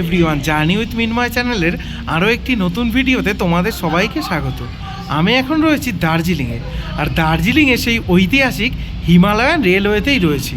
Everyone journey with মিনময় চ্যানেলের আরও একটি নতুন ভিডিওতে তোমাদের সবাইকে স্বাগত। আমি এখন রয়েছি দার্জিলিংয়ে, আর দার্জিলিংয়ে সেই ঐতিহাসিক হিমালয়ান রেলওয়েতেই রয়েছি।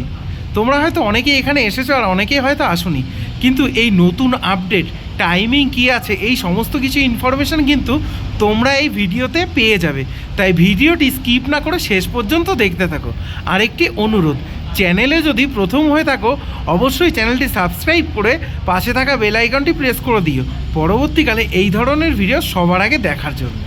তোমরা হয়তো অনেকেই এখানে এসেছ আর অনেকেই হয়তো আসোনি, কিন্তু এই নতুন আপডেট টাইমিং কী আছে, এই সমস্ত কিছু ইনফরমেশান কিন্তু তোমরা এই ভিডিওতে পেয়ে যাবে। তাই ভিডিওটি স্কিপ না করে শেষ পর্যন্ত দেখতে থাকো। আর একটি অনুরোধ চ্যানেলে যদি প্রথম হয়ে থাকো, অবশ্যই চ্যানেলটি সাবস্ক্রাইব করে পাশে থাকা বেল আইকনটি প্রেস করে দিও। পরবর্তীকালে এই ধরনের ভিডিও সবার আগে দেখার জন্য।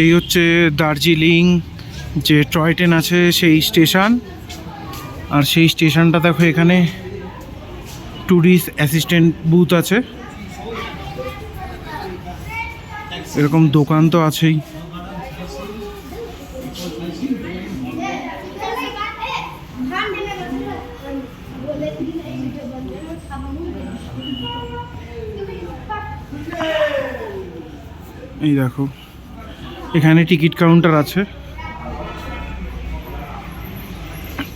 এই হচ্ছে দার্জিলিং, যে টয় ট্রেন আছে সেই স্টেশন। আর সেই স্টেশনটা দেখো এখানে ট্যুরিস্ট অ্যাসিস্ট্যান্ট বুথ আছে। এরকম দোকান তো আছেই। এই দেখো। এখানে টিকিট কাউন্টার আছে।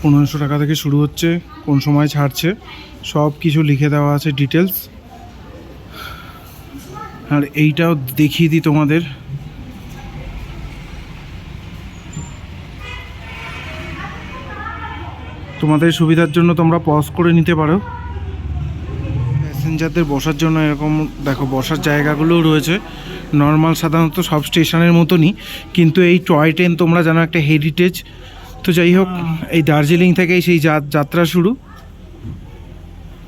পনেরোশো টাকা থেকে শুরু হচ্ছে, কোন সময় ছাড়ছে, সব কিছু লিখে দেওয়া আছে ডিটেলস আর এইটাও দেখিয়ে দিই তোমাদের। তোমাদের সুবিধার জন্য তোমরা পজ করে নিতে পারো। প্যাসেঞ্জারদের বসার জন্য এরকম, দেখো, বসার জায়গাগুলোও রয়েছে। নর্মাল সাধারণত সব স্টেশনের মতনই কিন্তু এই টয় ট্রেন তোমরা জানো একটা হেরিটেজ তো যাই হোক এই দার্জিলিং থেকেই সেই যাত্রা শুরু।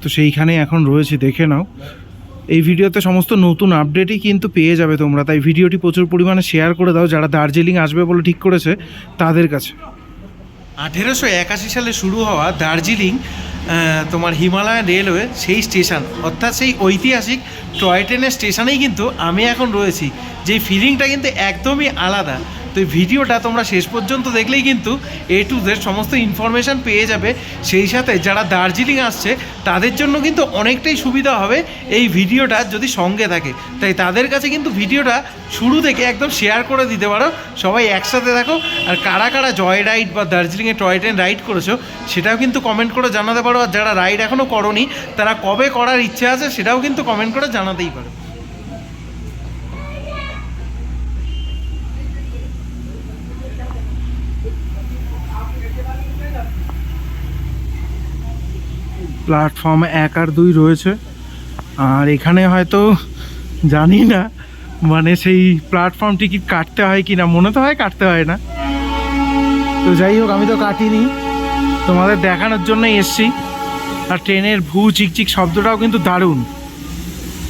তো সেইখানে এখন রয়েছে দেখে নাও। এই ভিডিওতে সমস্ত নতুন আপডেটই কিন্তু পেয়ে যাবে তোমরা তাই ভিডিওটি প্রচুর পরিমাণে শেয়ার করে দাও যারা দার্জিলিং আসবে বলে ঠিক করেছে তাদের কাছে। আঠেরোশো একাশি সালে শুরু হওয়া দার্জিলিং তোমার হিমালয়ান রেলওয়ে সেই স্টেশন, অর্থাৎ সেই ঐতিহাসিক টয় ট্রেনের স্টেশনেই কিন্তু আমি এখন রয়েছি। যেই ফিলিংটা কিন্তু একদমই আলাদা। তো এই ভিডিওটা তোমরা শেষ পর্যন্ত দেখলেই কিন্তু এ টু জেড সমস্ত ইনফরমেশান পেয়ে যাবে। সেই সাথে যারা দার্জিলিং আসছে, তাদের জন্য কিন্তু অনেকটাই সুবিধা হবে এই ভিডিওটা যদি সঙ্গে থাকে। তাই তাদের কাছে কিন্তু ভিডিওটা শুরু থেকে একদম শেয়ার করে দিতে পারো। সবাই একসাথে দেখো আর কারা কারা জয় রাইড বা দার্জিলিংয়ে টয় ট্রেন রাইড করেছ, সেটাও কিন্তু কমেন্ট করে জানাতে পারো। আর যারা রাইড এখনও করনি, তারা কবে করার ইচ্ছে আছে, সেটাও কিন্তু কমেন্ট করে জানাতেই পারো। প্ল্যাটফর্ম এক আর দুই রয়েছে। আর এখানে হয়তো জানি না মানে সেই প্ল্যাটফর্ম টিকিট কাটতে হয় কি না, মনে তো হয় কাটতে হয় না। তো যাই হোক, আমি তো কাটিনি। তোমাদের দেখানোর জন্য এসছি। আর ট্রেনের ভু চিকচিক শব্দটাও কিন্তু দারুণ।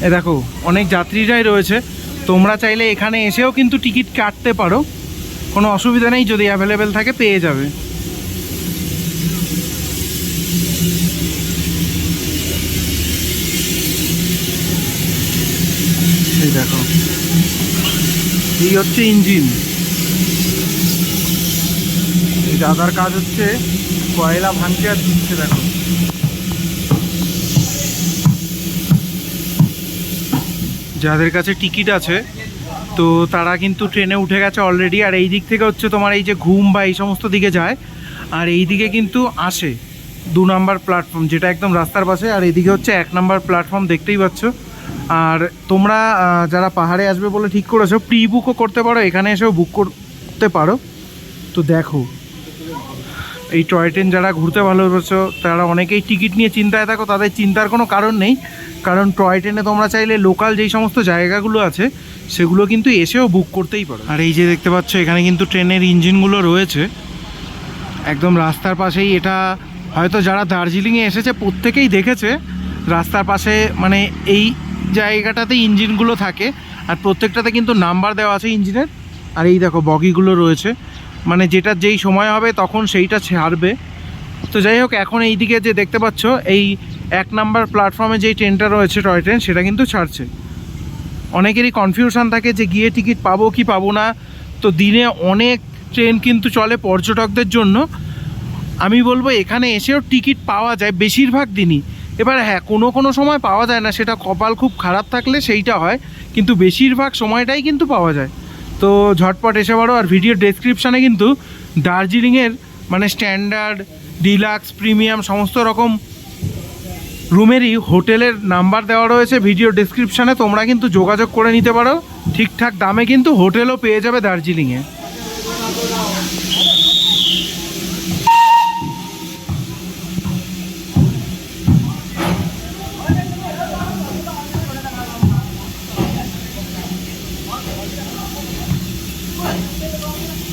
এ দেখো, অনেক যাত্রীরাই রয়েছে। তোমরা চাইলে এখানে এসেও কিন্তু টিকিট কাটতে পারো। কোনো অসুবিধা নেই, যদি অ্যাভেলেবেল থাকে, পেয়ে যাবে। এই দেখো। এই হচ্ছে ইঞ্জিন। এই দাদার কাজ হচ্ছে কয়লা ভাঙতে আর দিচ্ছে দেখো। যাদের কাছে টিকিট আছে, তো তারা কিন্তু ট্রেনে উঠে গেছে অলরেডি আর এই দিক থেকে হচ্ছে তোমার এই যে ঘুম বা এই সমস্ত দিকে যায়, আর এই দিকে কিন্তু আসে। দু নাম্বার প্ল্যাটফর্ম যেটা একদম রাস্তার পাশে, আর এইদিকে হচ্ছে এক নাম্বার প্ল্যাটফর্ম দেখতেই পাচ্ছ। আর তোমরা যারা পাহাড়ে আসবে বলে ঠিক করেছ প্রি বুকও করতে পারো, এখানে এসেও বুক করতে পারো। তো দেখো, এই টয় ট্রেন যারা ঘুরতে ভালোবাসো, তারা অনেকেই টিকিট নিয়ে চিন্তায় থাকো, তাদের চিন্তার কোনো কারণ নেই। কারণ টয় ট্রেনে তোমরা চাইলে লোকাল যেই সমস্ত জায়গাগুলো আছে, সেগুলো কিন্তু এসেও বুক করতেই পারো। আর এই যে দেখতে পাচ্ছ, এখানে কিন্তু ট্রেনের ইঞ্জিনগুলো রয়েছে। একদম রাস্তার পাশেই এটা, হয়তো যারা দার্জিলিংয়ে এসেছে, প্রত্যেকেই দেখেছে। রাস্তার পাশে মানে এই জায়গাটাতে ইঞ্জিনগুলো থাকে আর প্রত্যেকটাতে কিন্তু নাম্বার দেওয়া আছে ইঞ্জিনের। আর এই দেখো, বগিগুলো রয়েছে। মানে যেটা যেই সময় হবে তখন সেইটা ছাড়বে। তো যাই হোক, এখন এই দিকে যে দেখতে পাচ্ছ, এই এক নাম্বার প্ল্যাটফর্মে যেই ট্রেনটা রয়েছে টয় ট্রেন সেটা কিন্তু ছাড়ছে। অনেকেরই কনফিউশন থাকে যে গিয়ে টিকিট পাবো কি পাবো না। তো দিনে অনেক ট্রেন কিন্তু চলে পর্যটকদের জন্য। আমি বলব, এখানে এসেও টিকিট পাওয়া যায়, বেশিরভাগ দিনই। এবার হ্যাঁ কোনো কোনো সময় পাওয়া যায় না, সেটা কপাল খুব খারাপ থাকলে সেইটা হয়, কিন্তু বেশিরভাগ সময়টাই কিন্তু পাওয়া যায়। তো ঝটপট এসে পারো আর ভিডিও ডেসক্রিপশানে কিন্তু দার্জিলিংয়ের মানে স্ট্যান্ডার্ড ডিলাক্স প্রিমিয়াম সমস্ত রকম রুমেরই হোটেলের নাম্বার দেওয়া রয়েছে ভিডিও ডেসক্রিপশানে তোমরা কিন্তু যোগাযোগ করে নিতে পারো। ঠিকঠাক দামে কিন্তু হোটেলও পেয়ে যাবে দার্জিলিংয়ে। はい。